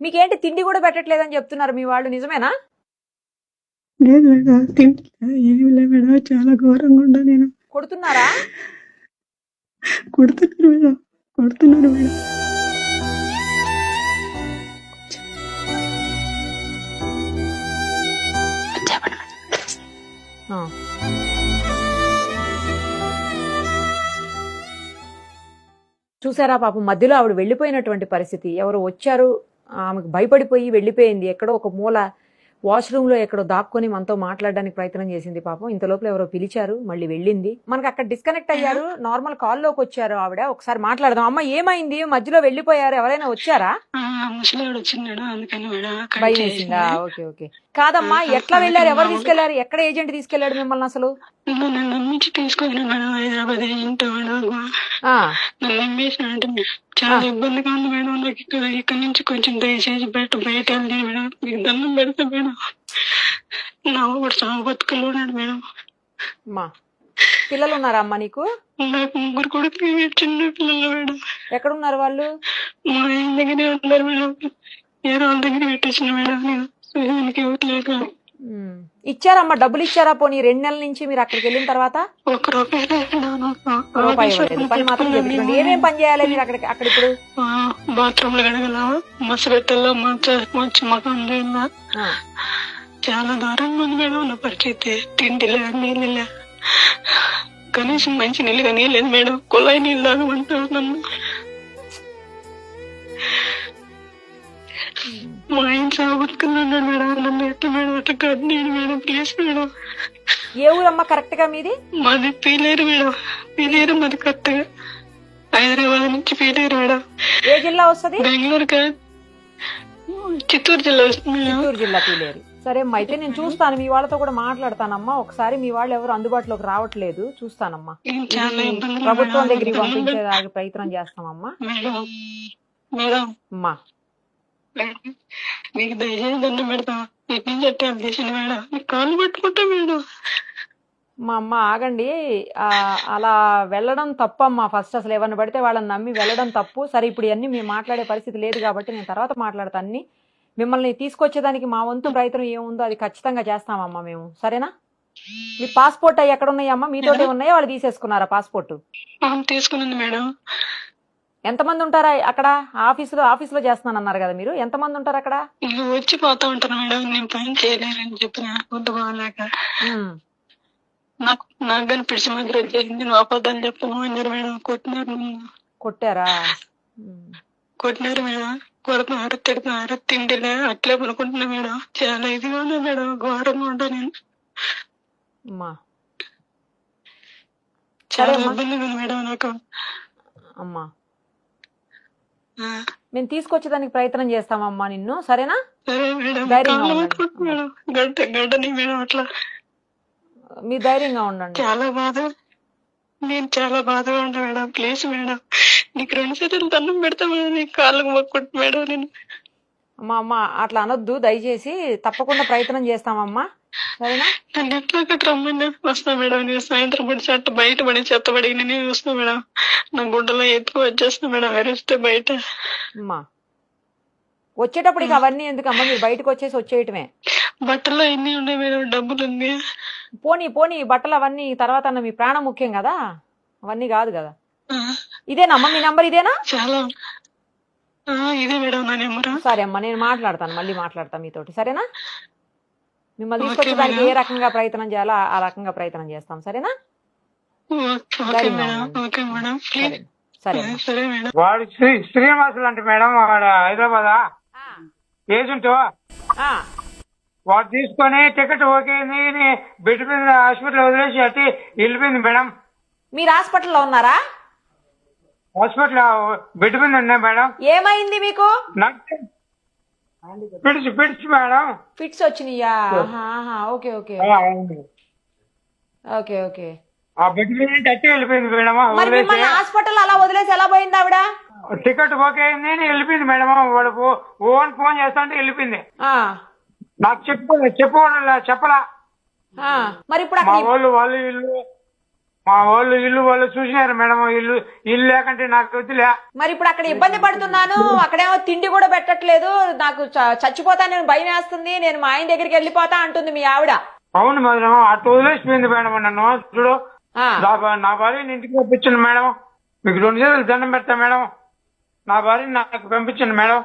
మీకేంటి తిండి కూడా పెట్టట్లేదని చెప్తున్నారు మీ వాళ్ళు నిజమేనా? లేదు మేడం తింటా ఏమి లేదు మేడం చాలా ఘోరంగా ఉండా నేను. కొడుతున్నారా? కొడుతున్నారు మేడం కొడుతున్నారు మేడం. చూసారా పాపం మధ్యలో ఆవిడ వెళ్ళిపోయినటువంటి పరిస్థితి. ఎవరు వచ్చారు? ఆమెకు భయపడిపోయి వెళ్ళిపోయింది. ఎక్కడో ఒక మూల వాష్రూమ్లో ఎక్కడో దాక్కొని మనతో మాట్లాడడానికి ప్రయత్నం చేసింది పాపం. ఇంత లోపల ఎవరో పిలిచారు మళ్ళీ వెళ్ళింది. మనకి అక్కడ డిస్కనెక్ట్ అయ్యారు. నార్మల్ కాల్లోకి వచ్చారు ఆవిడ. ఒకసారి మాట్లాడదాం. అమ్మ ఏమైంది? మధ్యలో వెళ్ళిపోయారు. ఎవరైనా వచ్చారా? భయం. వేసిందా? Okay okay. కాదమ్మా ఎట్లా వెళ్ళారు? ఎవరు తీసుకెళ్ళారు ఎక్కడ ఏజెంట్ తీసుకెళ్ళాడు మిమ్మల్ని అసలు? నన్ను నమ్మించి తీసుకొని మేడం హైదరాబాద్ మేడం Hmm. నన్ను నమ్మేసిన అంటే చాలా ఇబ్బందిగా ఉంది మేడం. నాకు ఇక్కడ ఇక్కడ నుంచి కొంచెం దయచేసి బయట బయట వెళ్ళి మేడం. మీకు దండం పెడతా మేడం. నా కూడా చాలా బతుకులు ఉన్నాడు మేడం. అమ్మా పిల్లలు ఉన్నారా అమ్మా నీకు? నాకు ముగ్గురు కొడుకు చిన్న పిల్లలు మేడం. ఎక్కడున్నారు వాళ్ళు? మా ఆయన దగ్గరే ఉన్నారు మేడం. వేరే వాళ్ళ దగ్గర పెట్టేసిన మేడం నేను. ఇచ్చారమ్మా డబ్బులు ఇచ్చారా? పోనీ రెండు నెలల నుంచి మీరు అక్కడికి వెళ్ళిన తర్వాత? రూపాయి లేదు పని మాత్రం ఏమేం పని చేయాలి మీరు అక్కడికి అక్కడ ఇప్పుడు? బాత్రూమ్లో కడగల మస పెట్టాల మంచి ఆ, చాలా దూరంగా ఉంది మేడం నా పరిస్థితి. తిండి లే నీళ్ళు లే కనీసం మంచి నీళ్ళుగా నీళ్ళు మేడం. కుళాయి నీళ్ళు తాగమంటారు నన్ను. సాగుతున్నాడు మేడం నన్ను ఎట్లా మేడం అట్లా కట్టినాడు మేడం ప్లీజ్ మేడం. ఏ ఊరమ్మా? కరెక్ట్గా మీది? మాది పీలేరు మేడం. పీలేరు మాది కొత్తగా. హైదరాబాద్ నుంచి పీలేరు మేడం. ఏ జిల్లా వస్తది? బెంగళూరు కాదు. చిత్తూరు జిల్లా వస్తుంది మేడం. చిత్తూరు జిల్లా పీలేరు. సరే అమ్మా అయితే నేను చూస్తాను. మీ వాళ్ళతో కూడా మాట్లాడతానమ్మా. ఒకసారి మీ వాళ్ళు ఎవరు అందుబాటులోకి రావట్లేదు. చూస్తానమ్మా. నేను చాలా ఇది ఇబ్బందులు ప్రభుత్వం. దగ్గరికి పంపించేదానికి ప్రయత్నం చేస్తామమ్మా. Madam madam. అమ్మా. నీకు దయచేసి దండం పెడతా. ఎటు నుంచి అట్టే చేసిన మేడం నీకు కాళ్ళు పట్టుకుంటా మేడం మా అమ్మ ఆగండి. అలా వెళ్ళడం తప్పమ్మా. ఫస్ట్ అసలు ఎవరిని పడితే వాళ్ళని నమ్మి వెళ్ళడం తప్పు. సరే ఇప్పుడు ఇవన్నీ మేము మాట్లాడే పరిస్థితి లేదు కాబట్టి నేను తర్వాత మాట్లాడతాను అన్ని. మిమ్మల్ని తీసుకొచ్చేదానికి మా వంతు ప్రయత్నం ఏముందో అది ఖచ్చితంగా చేస్తామమ్మా మేము. సరేనా? మీ పాస్పోర్ట్ అవి ఎక్కడ ఉన్నాయమ్మా మీతోటే ఉన్నాయా? వాళ్ళు తీసేసుకున్నారా పాస్పోర్ట్? తీసుకున్నాను మేడం. ఎంతమంది ఉంటారా అక్కడ? ఆఫీసులో ఆఫీసులో చేస్తున్నాను అన్నారు కదా మీరు. ఎంతమంది ఉంటారు అక్కడ? వచ్చి పోతా ఉంటాను మేడం. నేను పని చేయలేనని చెప్పిన వద్దు బాగాలేక. నాకు నాకు కానీ పిడిచి మాదిరి నువ్వు అబద్ధాలు చెప్తున్నావు అన్నారు మేడం? కొట్టినారు. కొట్టారా. కొట్టినారు మేడం. కొడుతున్నారు తిడుతున్నారు. తిండిలే అట్లే పనుకుంటున్నా మేడం. చాలా ఇదిగా ఉన్నా మేడం. ఘోరంగా ఉంటా నేను. అమ్మా. చాలా ఉంది మేడం నాకు. అమ్మా. మేము తీసుకొచ్చేదానికి ప్రయత్నం చేస్తామమ్మా నిన్ను సరేనా? మీ ధైర్యంగా ఉండండి. చాలా బాధ. నేను చాలా బాధగా ఉంటా మేడం. Please madam. నీకు రెండు చేతులు దండం పెడతా మేడం నీకు కాళ్ళకు మొక్కుంటు మేడం నేను. అమ్మా అమ్మా అట్లా అనొద్దు. దయచేసి తప్పకుండా ప్రయత్నం చేస్తామమ్మా. సరేనా? వస్తా మేడం. నేను సాయంత్రం పడి చెత్త బయట పడి చెత్త పడి నేను మేడం. నా గుడ్డలో ఎత్తుకు వచ్చేస్తా మేడం. అరిస్తే బయట? అమ్మా. వచ్చేటప్పుడు ఇక అవన్నీ ఎందుకమ్మా? మీరు బయటకు వచ్చేసి వచ్చేయటమే. బట్టల్లో ఎన్ని ఉన్నాయి మేడం. డబ్బులు ఉంది పోనీ పోనీ బట్టలు అవన్నీ తర్వాత అన్న మీ ప్రాణం ముఖ్యం కదా? అవన్నీ కాదు కదా? ఇదేనమ్మా? మీ నంబర్ ఇదేనా? చాలా ఇదే మేడం నా నెంబరు. సరే అమ్మా నేను మాట్లాడతాను మళ్ళీ మాట్లాడతాను మీతోటి. సరేనా? మిమ్మల్ని తీసుకొచ్చడానికి ఏ. రకంగా ప్రయత్నం చేయాలో ఆ- రకంగా ప్రయత్నం చేస్తాం సరేనా? సరే వాడు శ్రీ శ్రీనివాసులు అంటే మేడం వాడు హైదరాబాద్? ఆ, ఏజెంట్? ఆ, వాడు తీసుకొని టికెట్ ఓకే అయింది బెడ్ మీద హాస్పిటల్ వదిలేసి అట్టి వెళ్ళిపోయింది మేడం. మీరు హాస్పిటల్లో ఉన్నారా? హాస్పిటల్ బెడ్ మీద ఉన్నాయి మేడం. ఏమైంది మీకు? నాకు పిడిచి పిడిచి మేడం. ఫిట్స్ వచ్చినాయా? Okay okay. ఆ, అవును. Okay okay. ఆ బెడ్ మీద నుంచి అట్టి వెళ్ళిపోయింది మేడం. హాస్పిటల్ అలా వదిలేసి ఎలా పోయింది ఆవిడ? టికెట్ ఓకే అయింది వెళ్ళిపోయింది మేడం. వాడు ఓన్ ఫోన్ చేస్తా అంటే వెళ్ళిపోయింది. నాకు చెప్పు చెప్పుకోవడం చెప్పలా. మరి ఇప్పుడు వాళ్ళు వాళ్ళు వీళ్ళు మా వాళ్ళు ఇల్లు వాళ్ళు చూసినారు మేడం ఇల్లు ఇల్లు లేకంటే నాకు వద్దులే. మరి ఇప్పుడు అక్కడ ఇబ్బంది పడుతున్నాను అక్కడేమో తిండి కూడా పెట్టట్లేదు నాకు చచ్చిపోతా నేను భయం వేస్తుంది నేను మా ఆయన దగ్గరికి వెళ్ళిపోతా అంటుంది మీ ఆవిడ. అవును మేడం అటు వదిలేసిపోయింది మేడం నన్ను. చూడు ఆ, నా భా- నా భార్యని ఇంటికి పంపించండి మేడం. మీకు రెండు చేతులు దండం పెడతా మేడం. నా భార్యని నాకు పంపించండి మేడం.